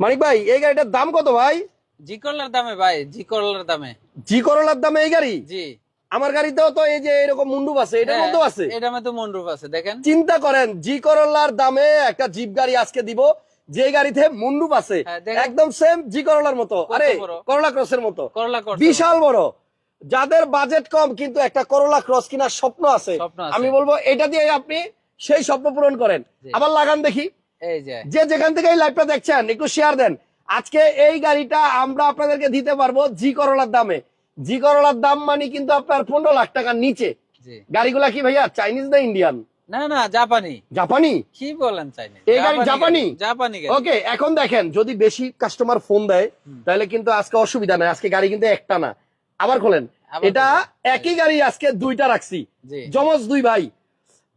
মানিক ভাই এই গাড়িটার দাম কত ভাই? জি করলার দামে ভাই জি করলার দামে। জি করলার দামে এই গাড়ি? জি। আমার গাড়িতেও তো এই যে এরকম মুন্ডুপ আছে এটার হ্যাঁ, মধ্যেও আছে? এটার মধ্যে মন্ডপ আছে দেখেন। চিন্তা করেন জি করলার দামে একটা জিপ গাড়ি আজকে দিব যে গাড়িতে মুন্ডুপ আছে। হ্যাঁ, একদম সেম জি করলার মতো আরে? করলা ক্রসের মতো। করলা করছে বিশাল বড়। যাদের বাজেট কম কিন্তু একটা করলা ক্রস কেনার স্বপ্ন আছে। আমি বলব এটা দিয়ে আপনি সেই স্বপ্ন পূরণ করেন। আবার লাগান দেখি। যে। যেখান থেকে এই লাইভটা দেখছেন একটু শেয়ার দেন। আজকে এই গাড়িটা আমরা আপনাদেরকে দিতে পারব জি করলার দামে। জি করলার দাম মানে কিন্তু আপনার পনেরো লাখ টাকার নিচে। গাড়িগুলা কি ভাইয়া চাইনিজ না ইন্ডিয়ান না না জাপানি জাপানি কি বলেন চাইনি এই গাড়ি জাপানি? জাপানি ওকে এখন দেখেন যদি বেশি কাস্টমার ফোন দেয় তাহলে কিন্তু আজকে অসুবিধা নাই আজকে গাড়ি কিন্তু একটা না। আবার খোলেন এটা একই গাড়ি আজকে দুইটা রাখছি। জমজ দুই ভাই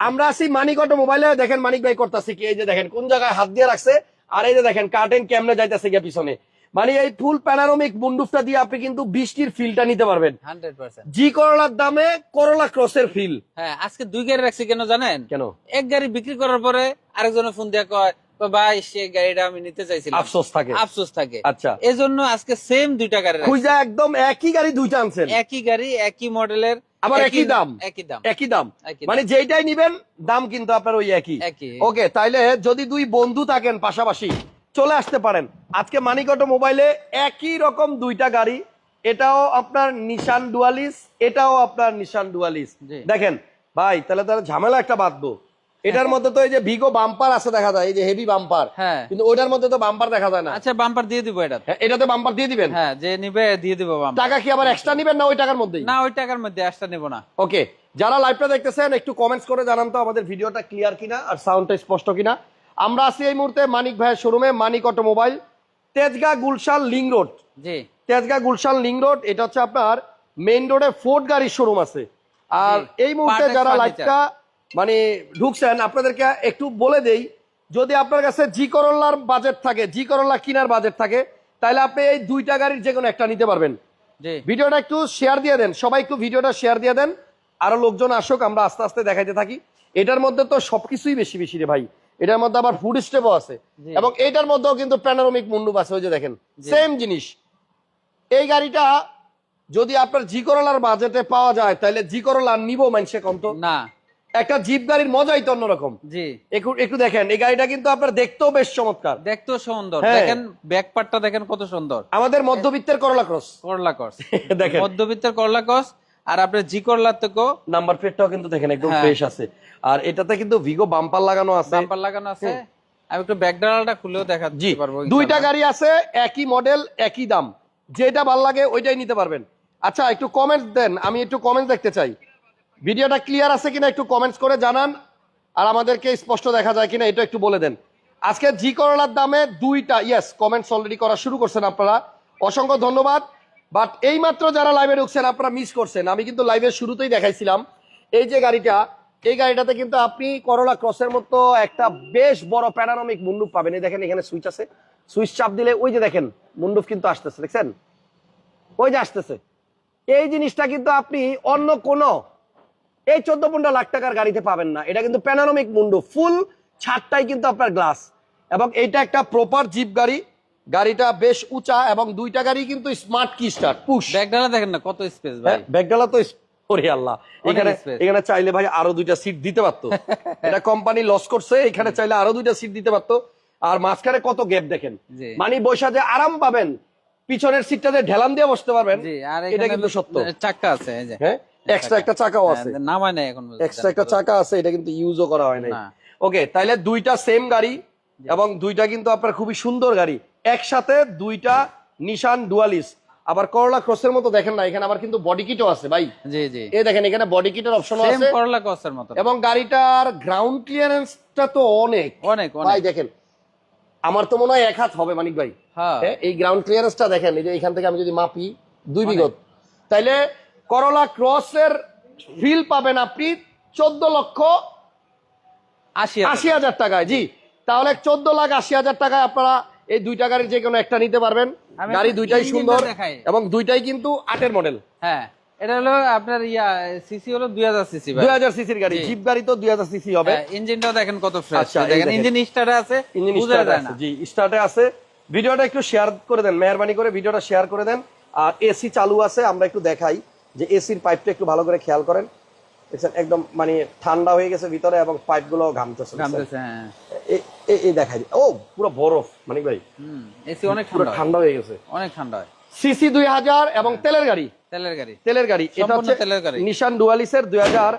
আমরা আছি মানিক অটো মোবাইলে দেখেন মানিক ভাই করতেছি কি এই যে দেখেন কোন জায়গায় হাত দিয়ে রাখছে আর এই যে দেখেন কার্টেন কেমনে যাইতেছে গিয়া পিছনে। মানে এই ফুল প্যানারোমিক মুন্ডুফটা দিয়ে আপনি কিন্তু বৃষ্টির ফিলটা নিতে পারবেন। জি করলার দামে করলা ক্রসের ফিল হ্যাঁ আজকে দুই গাড়ি রাখছি কেন জানেন? কেন? এক গাড়ি বিক্রি করার পরে আরেকজনে ফোন দিয়ে কয় ভাই সে গাড়িটা আমি নিতে চাইছিলাম। আফসোস থাকে। আফসোস থাকে। আচ্ছা। এই জন্য আজকে সেম দুইটা গাড়ি। খুঁজা একদম একই গাড়ি দুইটা আনছেন। একই গাড়ি একই মডেলের আবার একই দাম? একই দাম। একই দাম। মানে যেইটাই নিবেন দাম কিন্তু আপনার ওই একই। একই। ওকে তাইলে যদি দুই বন্ধু থাকেন পাশাপাশি চলে আসতে পারেন। আজকে মানিকটো মোবাইলে একই রকম দুইটা গাড়ি এটাও আপনার নিশান ডুয়ালিস এটাও আপনার নিশান ডুয়ালিস। দেখেন ভাই তাহলে তাহলে ঝামেলা একটা বাঁধবো। এটার মধ্যে তো এই যে ভিগো বাম্পার আছে দেখা যায় এই যে হেভি বাম্পার হ্যাঁ। কিন্তু ওইটার মধ্যে তো বাম্পার দেখা যায় না। আচ্ছা বাম্পার দিয়ে দিব এটা হ্যাঁ, এটাতে বাম্পার দিয়ে দিবেন? হ্যাঁ যে নিবে দিয়ে দিব বাম্পার টাকা কি আবার এক্সট্রা নিবেন না ওই টাকার মধ্যেই? না ওই টাকার মধ্যে আসটা নেব না। ওকে যারা লাইভটা দেখতেছেন একটু কমেন্টস করে জানান তো আমাদের ভিডিওটা ক্লিয়ার কিনা আর সাউন্ডটা স্পষ্ট কিনা। আমরা আছি এই মুহূর্তে মানিক ভাইয়ের শোরুমে Manik automobile Tejgaon Gulshan link road. জি। তেজগাঁ গুলশান লিং রোড এটা হচ্ছে আপনার মেইন রোডে ফোর্ড গাড়ির শোরুম আছে। আর এই মুহূর্তে যারা। লাইভটা মানে ঢুকছেন আপনাদেরকে একটু বলে দেই যদি আপনার কাছে জি করল্লার বাজেট থাকে জি করল্লা কিনার বাজেট থাকে তাহলে আপনি এই দুইটা গাড়ির যে কোনো একটা নিতে পারবেন। ভিডিওটা একটু শেয়ার দিয়ে দেন সবাই একটু ভিডিওটা শেয়ার দিয়ে দেন আরও লোকজন আসুক আমরা আস্তে আস্তে দেখাইতে থাকি। এটার মধ্যে তো সবকিছুই বেশি বেশি রে ভাই। এটার মধ্যে আবার ফুড স্টেপও আছে। এবং এটার মধ্যেও কিন্তু প্যানারোমিক মুন্ডুপ আছে ওই যে দেখেন। সেম জিনিস। এই গাড়িটা যদি আপনার জি করলার বাজেটে পাওয়া যায় তাহলে জি করলা নিব মানুষে কম তো? না। একটা জিপ গাড়ির মজাই তো অন্যরকম। জি। একটু দেখেন এই গাড়িটা কিন্তু আপনার দেখতেও বেশ চমৎকার। দেখতেও সুন্দর। হ্যাঁ। দেখেন ব্যাক পার্টটা দেখেন কত সুন্দর। আমাদের মধ্যবিত্তের করলা ক্রস করলা কস দেখেন। মধ্যবিত্তের করলা কস আর আপনার জি করলার থেকেও নাম্বার প্লেটটাও কিন্তু দেখেন একদম হ্যাঁ। ফ্রেশ আছে। আর এটাতে কিন্তু ভিগো বাম্পার লাগানো আছে। বাম্পার লাগানো আছে। আমি একটু ব্যাক ডালাটা খুলেও জি পারব দুইটা গাড়ি আছে একই মডেল একই দাম। যেটা ভালো লাগে ওইটাই নিতে পারবেন। আচ্ছা একটু কমেন্টস দেন আমি একটু কমেন্টস দেখতে চাই। ভিডিওটা ক্লিয়ার আছে কিনা একটু কমেন্টস করে জানান, আর আমাদেরকে স্পষ্ট দেখা যায় কিনা এটা একটু বলে দেন। আজকে জি করলার দামে দুইটা ইয়েস কমেন্টস অলরেডি করা শুরু করছেন আপনারা। অসংখ্য ধন্যবাদ। বাট এই মাত্র যারা লাইভে ঢুকছেন, আপনারা মিস করছেন। আমি কিন্তু লাইভের শুরুতেই দেখাইছিলাম। এই যে গাড়িটা, এই গাড়িটাতে কিন্তু আপনি করলা ক্রসের মতো একটা বেশ বড় প্যানারমিক মুন্ডুপ পাবেন। এই দেখেন, এখানে সুইচ আছে। সুইচ চাপ দিলে ওই যে দেখেন, মুন্ডুপ কিন্তু আসতেছে, দেখছেন? ওই যে আসতেছে। এই জিনিসটা কিন্তু আপনি অন্য কোনো এই চোদ্দ পনেরো লাখ টাকার গাড়িতে পাবেন না। এটা কিন্তু প্যানারমিক মুন্ডু ফুল ছাদটাই কিন্তু আপনার গ্লাস এবং এইটা একটা প্রপার জিপ গাড়ি। গাড়িটা বেশ উঁচা এবং দুইটা গাড়ি কিন্তু স্মার্ট কি স্টার্ট পুশ ব্যাক ডালা দেখেন না কত স্পেস ভাই। ব্যাগডালা তো ওরে আল্লাহ। এখানে এখানে চাইলে ভাই আরও দুইটা সিট দিতে পারতো। এটা কোম্পানি লস করছে এখানে চাইলে আরও দুইটা সিট দিতে পারতো। আর মাঝখানে কত গ্যাপ দেখেন। মানে বৈশা যে আরাম পাবেন পিছনের সিটটাতে ঢেলান দিয়ে বসতে পারবেন এটা কিন্তু সত্য। চাক্কা আছে হ্যাঁ? এক্সট্রা একটা চাকাও আছে। হ্যাঁ, নামায় নাই এখন এক্সট্রা একটা চাকা আছে এটা কিন্তু ইউজও করা হয় নাই। ওকে তাইলে দুইটা সেম গাড়ি এবং দুইটা কিন্তু আপনার খুবই সুন্দর গাড়ি। একসাথে দুইটা নিশান ডুয়ালিস আবার করলা ক্রসের মতো দেখেন না এখানে আবার কিন্তু বডি কিটও আছে ভাই। জি জি। এই দেখেন এখানে বডি কিটের অপশন আছে। করলা কসের মতো। এবং গাড়িটার গ্রাউন্ড ক্লিয়ারেন্সটা তো অনেক। অনেক ভাই দেখেন আমার তো মনে হয় এক হাত হবে মানিক ভাই। হ্যাঁ। হ্যাঁ, এই গ্রাউন্ড ক্লিয়ারেন্সটা দেখেন এই যে এখান থেকে আমি যদি মাপি দুই বিগত। তাইলে করলা ক্রসের ফিল পাবেন আপনি চোদ্দ লক্ষ আশি আশি হাজার টাকায় জি। তাহলে চোদ্দ লাখ আশি হাজার টাকায় আপনারা এই দুইটা গাড়ির যে কোনো একটা নিতে পারবেন। গাড়ি দুইটাই সুন্দর এবং দুইটাই কিন্তু আটের মডেল হ্যাঁ এটা হলো আপনার ইয়া সিসি হলো সিসির গাড়ি। জিপ গাড়ি তো দুই হাজার সিসি হবে। হ্যাঁ, ইঞ্জিনটাও দেখেন কত ফ্রেশ আচ্ছা, দেখেন। ইঞ্জিন স্টার্টে আছে ইঞ্জিন স্টার্টে আছে জি স্টার্টে আছে। ভিডিওটা একটু শেয়ার করে দেন মেহরবানি করে ভিডিওটা শেয়ার করে দেন। আর এসি চালু আছে আমরা একটু দেখাই। যে এসির পাইপটা একটু ভালো করে খেয়াল করেন। দেখছেন একদম মানে ঠান্ডা হয়ে গেছে ভিতরে এবং পাইপগুলো ঘামতেছে হ্যাঁ। এই দেখাই। ও পুরো বরফ মানে ভাই। এসি অনেক ঠান্ডা হয়ে। গেছে। অনেক ঠান্ডা হয়। সিসি দুই হাজার এবং তেলের গাড়ি। তেলের গাড়ি। তেলের গাড়ি। এটা হচ্ছে তেলের গাড়ি। নিশান ডুয়ালিসের দুই হাজার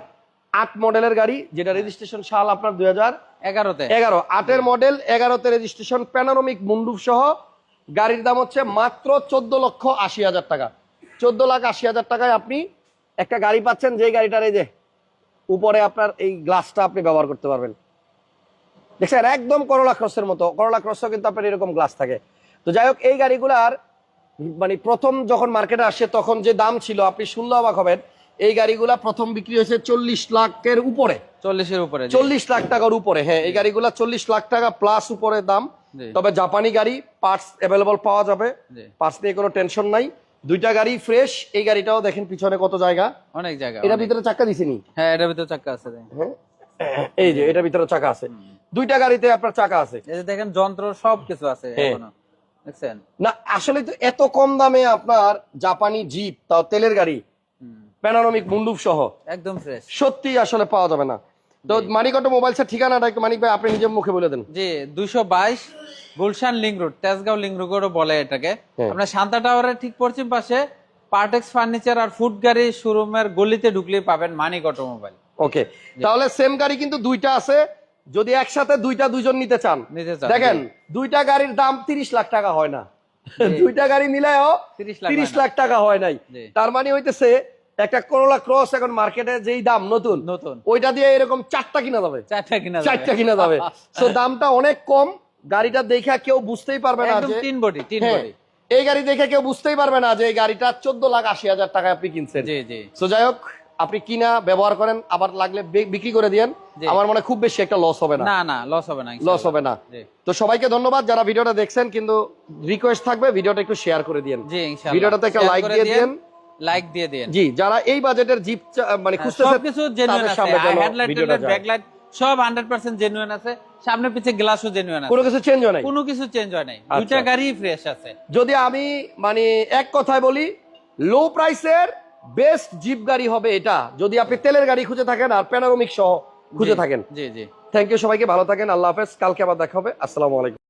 আট মডেলের গাড়ি যেটা রেজিস্ট্রেশন সাল আপনার দুই হাজার এগারোতে। এগারো। আটের মডেল এগারোতে রেজিস্ট্রেশন প্যানারোমিক মুন্ডুপ সহ। গাড়ির দাম হচ্ছে মাত্র চোদ্দ লক্ষ আশি হাজার টাকা। চোদ্দ লাখ আশি হাজার টাকায় আপনি একটা গাড়ি পাচ্ছেন যে গাড়িটার এই যে উপরে আপনার এই গ্লাসটা আপনি ব্যবহার করতে পারবেন। দেখছেন একদম করোলা ক্রসের মতো। করোলা ক্রসও কিন্তু আপনার এরকম গ্লাস থাকে। তো যাই হোক এই গাড়িগুলার মানে প্রথম যখন মার্কেটে আসে তখন যে দাম ছিল আপনি শুনলে অবাক হবেন এই গাড়িগুলা প্রথম বিক্রি হয়েছে চল্লিশ লাখের উপরে। চল্লিশের উপরে চল্লিশ লাখ টাকার উপরে। হ্যাঁ এই গাড়িগুলা চল্লিশ লাখ টাকা প্লাস উপরে দাম। তবে জাপানি গাড়ি পার্টস অ্যাভেলেবল পাওয়া যাবে। পার্টস নিয়ে কোনো টেনশন নাই। দুইটা গাড়ি ফ্রেশ এই গাড়িটাও দেখেন পিছনে কত জায়গা। অনেক জায়গা এটা। ভিতরে চাক্কা দিছিনি? হ্যাঁ এটার ভিতরে চাক্কা আছে হ্যাঁ? এই যে এটা ভিতরে চাকা আছে। দুইটা গাড়িতে আপনার চাকা আছে। এই যে দেখেন যন্ত্র সব কিছু আছে হ্যাঁ। এখনও। দেখছেন? না আসলে তো এত কম দামে আপনার জাপানি জিপ তাও তেলের গাড়ি প্যানারোমিক মুন্ডুপ সহ। একদম ফ্রেশ সত্যি আসলে পাওয়া যাবে না। তো মানিকটো মোবাইলসের ঠিকানাটা একটু মানিক ভাই আপনি নিজের মুখে বলে দেন। জি দুইশো বাইশ Gulshan link road Tejgaon link রোডও বলে এটাকে। হ্যাঁ। আপনার শান্তা টাওয়ারের ঠিক পশ্চিম পাশে পার্টেক্স ফার্নিচার আর ফুড গাড়ি শোরুমের গলিতে ঢুকলেই পাবেন মানিক অটোমোবাইল ওকে তাহলে সেম গাড়ি কিন্তু দুইটা আছে যদি একসাথে দুইটা দুইজন নিতে চান। দেখেন দুইটা গাড়ির দাম তিরিশ লাখ টাকা হয় না। দুইটা গাড়ি নিলেও 30 লাখ তিরিশ হয় না। লাখ টাকা হয় নাই। তার মানে হইতেছে একটা করোলা ক্রস এখন মার্কেটে যেই দাম নতুন নতুন। ওইটা দিয়ে এরকম চারটা কিনা যাবে। চারটা কিনা চারটা কিনা যাবে। তো দামটা অনেক কম গাড়িটা দেখা কেউ বুঝতেই পারবে না তিন বডি তিন বডি এই গাড়ি দেখে কেউ বুঝতেই পারবে না যে এই গাড়িটা চোদ্দ লাখ আশি হাজার টাকায় আপনি কিনছেন। জি জি। তো যাই হোক আপনি কিনা ব্যবহার করেন আবার লাগলে বিক্রি করে দিয়েন। আমার মনে হয় খুব বেশি একটা লস হবে না। না না লস হবে না লস হবে না। তো সবাইকে ধন্যবাদ যারা ভিডিওটা দেখছেন কিন্তু রিকোয়েস্ট থাকবে ভিডিওটা একটু শেয়ার করে দিয়েন। ভিডিওটাতে একটা like দিয়ে দিয়েন। লাইক দিয়ে দিয়েন জি যারা এই বাজেটের জিপ মানে খুঁজতেছে সবকিছু জেনুইন আছে। হেডলাইট ব্যাকলাইট সব 100% জেনুইন আছে। সামনে পিছে গ্লাসও জেনুইন আছে। কোনো কিছু চেঞ্জ হয় নাই? কোনো কিছু চেঞ্জ হয় নাই। আচ্ছা। দুইটা গাড়ি ফ্রেশ আছে। যদি আমি মানে এক কথায় বলি লো প্রাইসের বেস্ট জিপ গাড়ি হবে এটা। যদি আপনি তেলের গাড়ি খুঁজে থাকেন আর প্যানারোমিক সহ খুঁজে থাকেন। জি জি। থ্যাংক ইউ সবাইকে ভালো থাকেন আল্লাহ হাফেজ। কালকে আবার দেখা হবে। আসসালামু আলাইকুম।